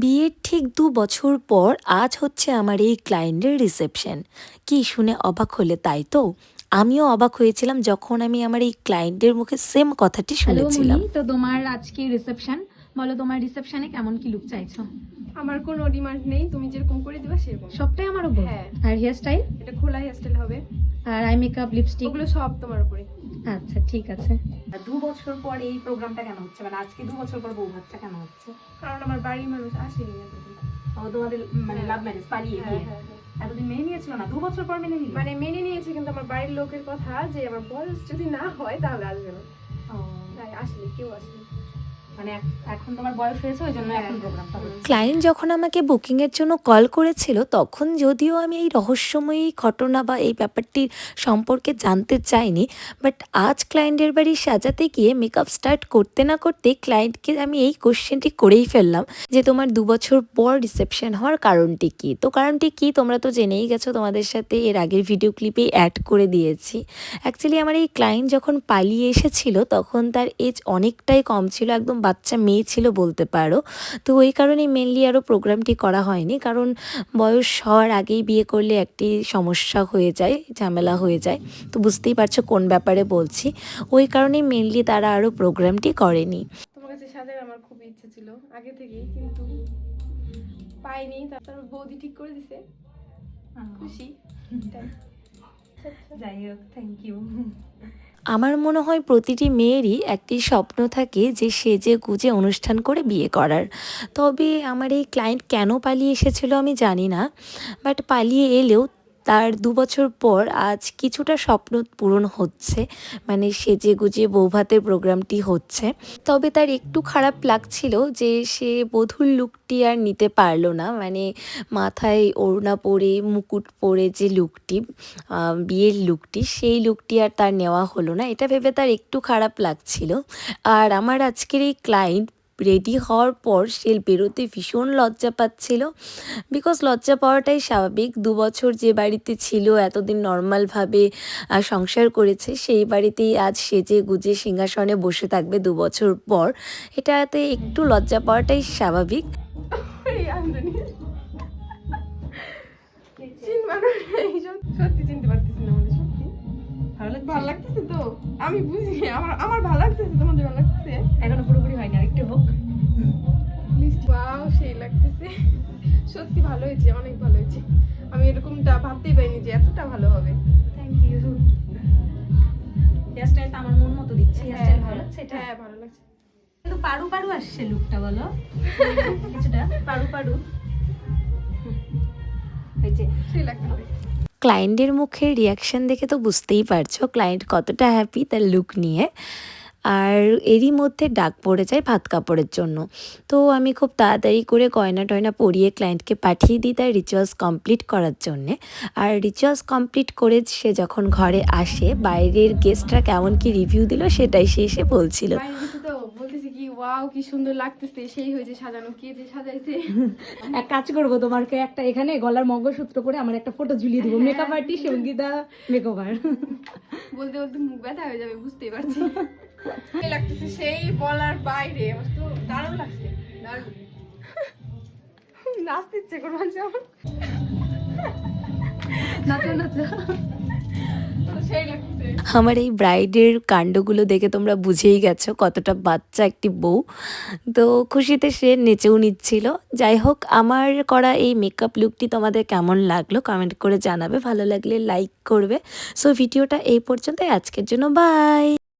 বিয়ের ঠিক দু বছর পর আজ হচ্ছে আমার এই ক্লায়েন্টের রিসেপশন কি শুনে অবাক হলে তাই তো? আমিও অবাক হয়েছিলাম যখন আমি আমার এই ক্লায়েন্টের মুখে সেম কথাটি শুনেছিলাম। তো তোমার আজকে রিসেপশন বলো তোমার রিসেপশনে কেমন কি লুক চাইছো? আমার কোনো ডিমান্ড নেই তুমি যেরকম করে দিবা সেরকম। সবটাই আমার উপর? হ্যাঁ। আর হেয়ার স্টাইল এটা খোলা হেয়ারস্টাইল হবে। আর আই মেকআপ লিপস্টিক ওগুলো সব তোমার উপরে আচ্ছা ঠিক আছে। দু বছর পর এই প্রোগ্রামটা কেন হচ্ছে? মানে আজকে দু বছর পর বউ ভাতটা কেন হচ্ছে? কারণ আমার বাড়ির মানুষ আসেনি এতদিন। ও তোমাদের মানে হ্যাঁ। লাভ ম্যারেজ পালিয়ে হ্যাঁ, গিয়ে হ্যাঁ, হ্যাঁ। এতদিন মেনে নিয়েছিল না? দু বছর পর মেনে নিল? মানে মেনে নিয়েছে কিন্তু আমার বাড়ির লোকের কথা যে আমার বয়স যদি না হয় তাহলে আসবে না। ও, তাই আসেনি কেউ আসেনি। মানে এখন তোমার বয়স হয়েছে ওই জন্য এখন হ্যাঁ, প্রোগ্রামটা ক্লায়েন্ট যখন আমাকে বুকিংয়ের জন্য কল করেছিল তখন যদিও আমি এই রহস্যময়ী ঘটনা বা এই ব্যাপারটির সম্পর্কে জানতে চাইনি বাট আজ ক্লায়েন্টের বাড়ি সাজাতে গিয়ে মেকআপ স্টার্ট করতে না করতে ক্লায়েন্টকে আমি এই কোশ্চেনটি করেই ফেললাম যে তোমার দু বছর পর রিসেপশন হওয়ার কারণটি কী? তো কারণটি কী? তোমরা তো জেনেই গেছো তোমাদের সাথে এর আগের ভিডিও ক্লিপে অ্যাড করে দিয়েছি। অ্যাকচুয়ালি আমার এই ক্লায়েন্ট যখন পালিয়ে এসেছিল তখন তার এজ অনেকটাই কম ছিল একদম বাচ্চা মেয়ে ছিল বলতে পারো। তো ওই কারণেই মেনলি আরও প্রোগ্রামটি করা হয়নি। কারণ বয়স হওয়ার আগেই বিয়ে করলে একটি সমস্যা হয়ে যায় ঝামেলা হয়ে যায়। তো বুঝতেই পারছ কোন ব্যাপারে বলছি। ওই কারণেই মেনলি তারা আরও প্রোগ্রামটি করেনি। তোমার কাছে সাজার আমার খুব ইচ্ছে ছিল আগে থেকেই কিন্তু পাইনি। তারপর বৌদি ঠিক করে দিছে। খুশি। যাই হোক থ্যাংক ইউ আমার মনে হয় প্রতিটি মেয়েরই একটি স্বপ্ন থাকে যে সেজে গুজে অনুষ্ঠান করে বিয়ে করার। তবে আমার এই ক্লায়েন্ট কেন পালিয়ে এসেছিল আমি জানি না বাট পালিয়ে এলেও তার দু বছর পর আজ কিছুটা স্বপ্ন পূরণ হচ্ছে মানে সেজে গুজে বৌভাতের প্রোগ্রামটি হচ্ছে। তবে তার একটু খারাপ লাগছিল যে সে বধুর লুকটি আর নিতে পারল না মানে মাথায় ওড়না পরে, মুকুট পরে যে লুকটি বিয়ের লুকটি, সেই লুকটি আর তার নেওয়া হলো না। এটা ভেবে তার একটু খারাপ লাগছিল। আর আমার আজকের এই ক্লায়েন্ট রেডি হওয়ার পর সে বেরোতে ভীষণ লজ্জা পাচ্ছিল। বিকজ লজ্জা পাওয়াটাই স্বাভাবিক। দু বছর যে বাড়িতে ছিল, এতদিন নর্মালভাবে সংসার করেছে, সেই বাড়িতেই আজ সেজে গুজে সিংহাসনে বসে থাকবে দু বছর পর। এটাতে একটু লজ্জা পাওয়াটাই স্বাভাবিক। সত্যি চিনতে আমি বুঝি আমার আমার ভালো লাগতেছে তোমাদের ভালো লাগতেছে? এখনও পুরোপুরি হয়নি আরেকটু হোক। মিষ্টি ওয়াও সেই লাগতেছে। সত্যি ভালো হয়েছে অনেক ভালো হয়েছে। আমি এরকমটা ভাবতেই পারিনি যে এতটা ভালো হবে। থ্যাংক ইউ হেয়ার স্টাইলটা আমার মন মতো দিচ্ছে হেয়ার স্টাইল ভালো লাগছে এটা? হ্যাঁ ভালো লাগছে। কিন্তু পারু পারু আসছে লুকটা বলো। কিছুটা। পারু পারু। হয়েছে সেই লাগতেছে। ক্লায়েন্টের মুখের রিয়াকশন দেখে তো বুঝতেই পারছ ক্লায়েন্ট কতটা হ্যাপি তার লুক নিয়ে। আর এরই মধ্যে ডাক পড়ে যায় ভাত কাপড়ের জন্য। তো আমি খুব তাড়াতাড়ি করে গয়না টয়না পরিয়ে ক্লায়েন্টকে পাঠিয়ে দিই তার রিচুয়ালস কমপ্লিট করার জন্যে। আর রিচুয়ালস কমপ্লিট করে সে যখন ঘরে আসে, বাইরের গেস্টরা কেমন কি রিভিউ দিল সেটাই সে এসে বলছিল বাইরে গেছে তো বলতেছি কি ওয়াও কি সুন্দর লাগতেছে। সেই হয়েছে সাজানো কে যে সাজাইছে? এক কাজ করব তোমাকে একটা এখানে গলার মঙ্গলসূত্র করে আমার একটা ফটো ঝুলিয়ে দিব। মেকআপ আর্টিস্ট সঙ্গীতা মেকওভার বলতে বলতে মুখ ব্যথা হয়ে যাবে বুঝতেই পারছি। লাগতেছে সেই বলার বাইরে আমার তো দারুণ লাগছে। দারুণ। নাচতে ইচ্ছে করে মাঝে আমার নাচো নাচো। আমার এই ব্রাইডের কাণ্ডগুলো দেখে তোমরা বুঝেই গেছো কতটা বাচ্চা একটি বউ। তো খুশিতে সে নেচেও নিচ্ছিল। যাই হোক, আমার করা এই মেকআপ লুকটি তোমাদের কেমন লাগল কমেন্ট করে জানাবে। ভালো লাগলে লাইক করবে। সো ভিডিওটা এই পর্যন্ত আজকের জন্য বাই